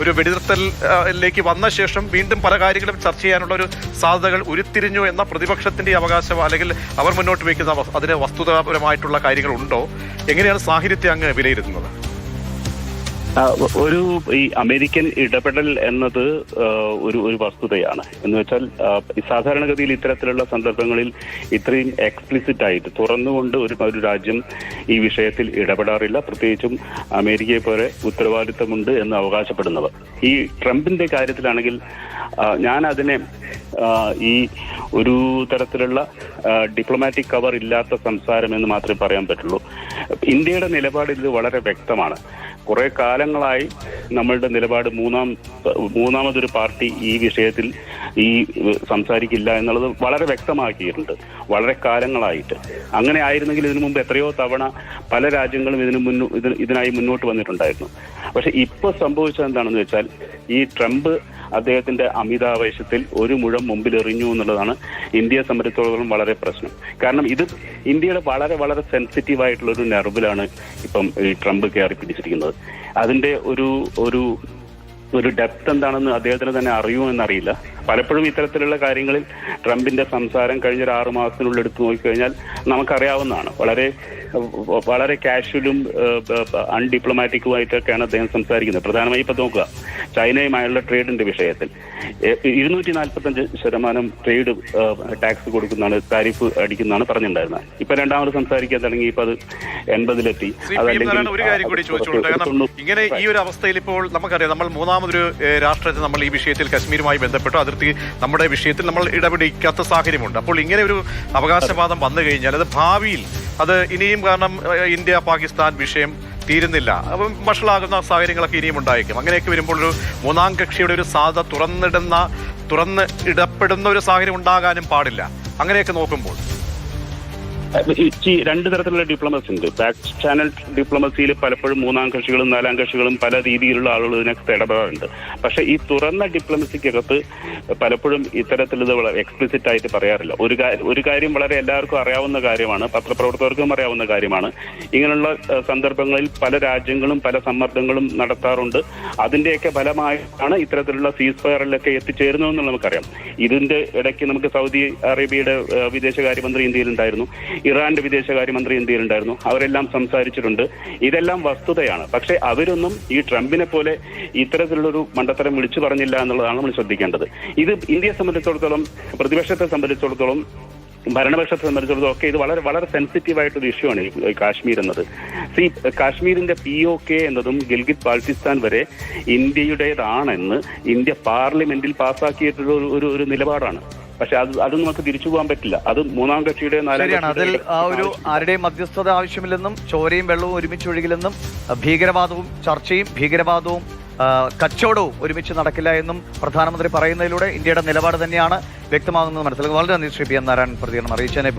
ഒരു വെടിനിർത്തലിലേക്ക് വന്ന ശേഷം വീണ്ടും പല കാര്യങ്ങളും ചർച്ച ചെയ്യാനുള്ള ഒരു സാധ്യതകൾ ഉരുത്തിരിഞ്ഞു എന്ന പ്രതിപക്ഷത്തിന്റെ അവകാശം അല്ലെങ്കിൽ അവർ മുന്നോട്ട് വയ്ക്കുന്ന അതിന് വസ്തുതാപരമായിട്ടുള്ള കാര്യങ്ങളുണ്ടോ? എങ്ങനെയാണ് സാഹിത്യത്തെ അങ്ങ് വിലയിരുത്തുന്നത്? ഒരു ഈ അമേരിക്കൻ ഇടപെടൽ എന്നത് ഒരു ഒരു വസ്തുതയാണ്. എന്ന് വെച്ചാൽ സാധാരണഗതിയിൽ ഇത്തരത്തിലുള്ള സന്ദർഭങ്ങളിൽ ഇത്രയും എക്സ്പ്ലിസിറ്റ് ആയിട്ട് തുറന്നുകൊണ്ട് ഒരു ഒരു രാജ്യം ഈ വിഷയത്തിൽ ഇടപെടാറില്ല. പ്രത്യേകിച്ചും അമേരിക്കയെ പോലെ ഉത്തരവാദിത്തമുണ്ട് എന്ന് അവകാശപ്പെടുന്നവർ. ഈ ട്രംപിന്റെ കാര്യത്തിലാണെങ്കിൽ ഞാൻ അതിനെ ഈ ഒരു തരത്തിലുള്ള ഡിപ്ലോമാറ്റിക് കവർ ഇല്ലാത്ത സംസാരം എന്ന് മാത്രമേ പറയാൻ പറ്റുള്ളൂ. ഇന്ത്യയുടെ നിലപാട് ഇത് വളരെ വ്യക്തമാണ്. കുറെ കാലങ്ങളായി നമ്മളുടെ നിലപാട് മൂന്നാം മൂന്നാമതൊരു പാർട്ടി ഈ വിഷയത്തിൽ ഈ സംസാരിക്കില്ല എന്നുള്ളത് വളരെ വ്യക്തമാക്കിയിട്ടുണ്ട്. വളരെ കാലങ്ങളായിട്ട്. അങ്ങനെ ആയിരുന്നെങ്കിൽ ഇതിനു മുമ്പ് എത്രയോ തവണ പല രാജ്യങ്ങളും ഇതിനു മുന്നോ ഇതിന് ഇതിനായി മുന്നോട്ട് വന്നിട്ടുണ്ടായിരുന്നു. പക്ഷെ ഇപ്പോൾ സംഭവിച്ചത് എന്താണെന്ന് വെച്ചാൽ ഈ ട്രംപ് അദ്ദേഹത്തിന്റെ അമിതാവേശത്തിൽ ഒരു മുഴം മുമ്പിൽ എറിഞ്ഞു എന്നുള്ളതാണ് ഇന്ത്യയെ സംബന്ധിച്ചിടത്തോളം വളരെ പ്രശ്നം. കാരണം ഇത് ഇന്ത്യയുടെ വളരെ വളരെ സെൻസിറ്റീവ് ആയിട്ടുള്ള ഒരു നെർവിലാണ് ഇപ്പം ഈ ട്രംപ് കയറി പിടിച്ചിരിക്കുന്നത്. അതിന്റെ ഒരു ഒരു ഒരു ഡെപ്ത് എന്താണെന്ന് അദ്ദേഹത്തിന് തന്നെ അറിയുമോ എന്നറിയില്ല. പലപ്പോഴും ഇത്തരത്തിലുള്ള കാര്യങ്ങളിൽ ട്രംപിന്റെ സംസാരം കഴിഞ്ഞ ഒരു ആറു മാസത്തിനുള്ളിൽ എടുത്തു നോക്കിക്കഴിഞ്ഞാൽ നമുക്കറിയാവുന്നതാണ്. വളരെ വളരെ കാഷ്വലും അൺഡിപ്ലോമാറ്റിക്കുമായിട്ടൊക്കെയാണ് അദ്ദേഹം സംസാരിക്കുന്നത്. പ്രധാനമായി ഇപ്പൊ നോക്കുക ചൈനയുമായുള്ള ട്രേഡിന്റെ വിഷയത്തിൽ. ഇരുന്നൂറ്റി നാൽപ്പത്തഞ്ച് ശതമാനം ട്രേഡ് ടാക്സ് കൊടുക്കുന്നതാണ് താരിഫ് അടിക്കുന്നതാണ് പറഞ്ഞിട്ടുണ്ടായിരുന്നത്. ഇപ്പൊ രണ്ടാമത് സംസാരിക്കാൻ തുടങ്ങി ഇപ്പൊ അത് എൺപതിലെത്തി. അതല്ലെങ്കിൽ ഇങ്ങനെ ഈ ഒരു അവസ്ഥയിൽ ഇപ്പോൾ നമുക്കറിയാം നമ്മൾ മൂന്നാമതൊരു രാഷ്ട്രത്തെ നമ്മൾ ഈ വിഷയത്തിൽ കശ്മീരുമായി ബന്ധപ്പെട്ടോ അതിർത്തി നമ്മുടെ വിഷയത്തിൽ നമ്മൾ ഇടപെടിക്കാത്ത സാഹചര്യമുണ്ട്. അപ്പോൾ ഇങ്ങനെ ഒരു അവകാശവാദം വന്നു കഴിഞ്ഞാൽ അത് ഭാവിയിൽ അത് ഇനിയും കാരണം ഇന്ത്യ പാകിസ്ഥാൻ വിഷയം തീരുന്നില്ല. അപ്പം വഷളാകുന്ന സാഹചര്യങ്ങളൊക്കെ ഇനിയും ഉണ്ടായേക്കും. അങ്ങനെയൊക്കെ വരുമ്പോൾ ഒരു മൂന്നാം കക്ഷിയുടെ ഒരു സാധ്യത തുറന്നിടുന്ന തുറന്ന് ഇടപെടുന്ന ഒരു സാഹചര്യം ഉണ്ടാകാനും പാടില്ല. അങ്ങനെയൊക്കെ നോക്കുമ്പോൾ. ഈ രണ്ട് തരത്തിലുള്ള ഡിപ്ലോമസി ഉണ്ട്. ബാക്ക് ചാനൽ ഡിപ്ലോമസിയിൽ പലപ്പോഴും മൂന്നാം കക്ഷികളും നാലാം കക്ഷികളും പല രീതിയിലുള്ള ആളുകൾ ഇതിനകത്ത് ഇടപെടാറുണ്ട്. പക്ഷെ ഈ തുറന്ന ഡിപ്ലോമസിക്കകത്ത് പലപ്പോഴും ഇത്തരത്തിൽ ഇത് വളരെ എക്സ്പ്ലിസിറ്റ് ആയിട്ട് പറയാറില്ല. ഒരു ഒരു കാര്യം വളരെ എല്ലാവർക്കും അറിയാവുന്ന കാര്യമാണ് പത്രപ്രവർത്തകർക്കും അറിയാവുന്ന കാര്യമാണ്. ഇങ്ങനെയുള്ള സന്ദർഭങ്ങളിൽ പല രാജ്യങ്ങളും പല സമ്മർദ്ദങ്ങളും നടത്താറുണ്ട്. അതിന്റെയൊക്കെ ഫലമായിട്ടാണ് ഇത്തരത്തിലുള്ള സീസ് ഫയറിലൊക്കെ എത്തിച്ചേരുന്നതെന്ന് നമുക്കറിയാം. ഇതിന്റെ ഇടയ്ക്ക് നമുക്ക് സൗദി അറേബ്യയുടെ വിദേശകാര്യമന്ത്രി ഇന്ത്യയിലുണ്ടായിരുന്നു. ഇറാന്റെ വിദേശകാര്യമന്ത്രി ഇന്ത്യയിലുണ്ടായിരുന്നു അവരെല്ലാം സംസാരിച്ചിട്ടുണ്ട്. ഇതെല്ലാം വസ്തുതയാണ്. പക്ഷേ അവരൊന്നും ഈ ട്രംപിനെ പോലെ ഇത്തരത്തിലുള്ളൊരു മണ്ടത്തരം വിളിച്ചു പറഞ്ഞില്ല എന്നുള്ളതാണ് നമ്മൾ ശ്രദ്ധിക്കേണ്ടത്. ഇത് ഇന്ത്യയെ സംബന്ധിച്ചിടത്തോളം പ്രതിപക്ഷത്തെ സംബന്ധിച്ചിടത്തോളം ഭരണപക്ഷത്തെ സംബന്ധിച്ചിടത്തോളം ഒക്കെ ഇത് വളരെ വളരെ സെൻസിറ്റീവ് ആയിട്ടൊരു ഇഷ്യൂ ആണ് ഈ കാശ്മീർ എന്നത്. സി കാശ്മീരിന്റെ പി ഒ കെ എന്നതും ഗിൽഗിത് ബാൾട്ടിസ്ഥാൻ വരെ ഇന്ത്യയുടേതാണെന്ന് ഇന്ത്യ പാർലമെന്റിൽ പാസ്സാക്കിയിട്ടുള്ള ഒരു ഒരു നിലപാടാണ്. പക്ഷെ അത് അത് നമുക്ക് തിരിച്ചു പോകാൻ പറ്റില്ല. അത് മൂന്നാം കക്ഷിയുടെ ശരിയാണ്. അതിൽ ആ ഒരു ആരുടെയും മധ്യസ്ഥത ആവശ്യമില്ലെന്നും ചോരയും വെള്ളവും ഒരുമിച്ച് ഒഴുകില്ലെന്നും ഭീകരവാദവും ചർച്ചയും ഭീകരവാദവും കച്ചവടവും ഒരുമിച്ച് നടക്കില്ല എന്നും പ്രധാനമന്ത്രി പറയുന്നതിലൂടെ ഇന്ത്യയുടെ നിലപാട് തന്നെയാണ് വ്യക്തമാകുന്നത് മനസ്സിലാക്കുക വളരെ നന്ദി ശ്രീ പി എൻ നാരായണൻ പ്രതികരണം അറിയിച്ചതിനെ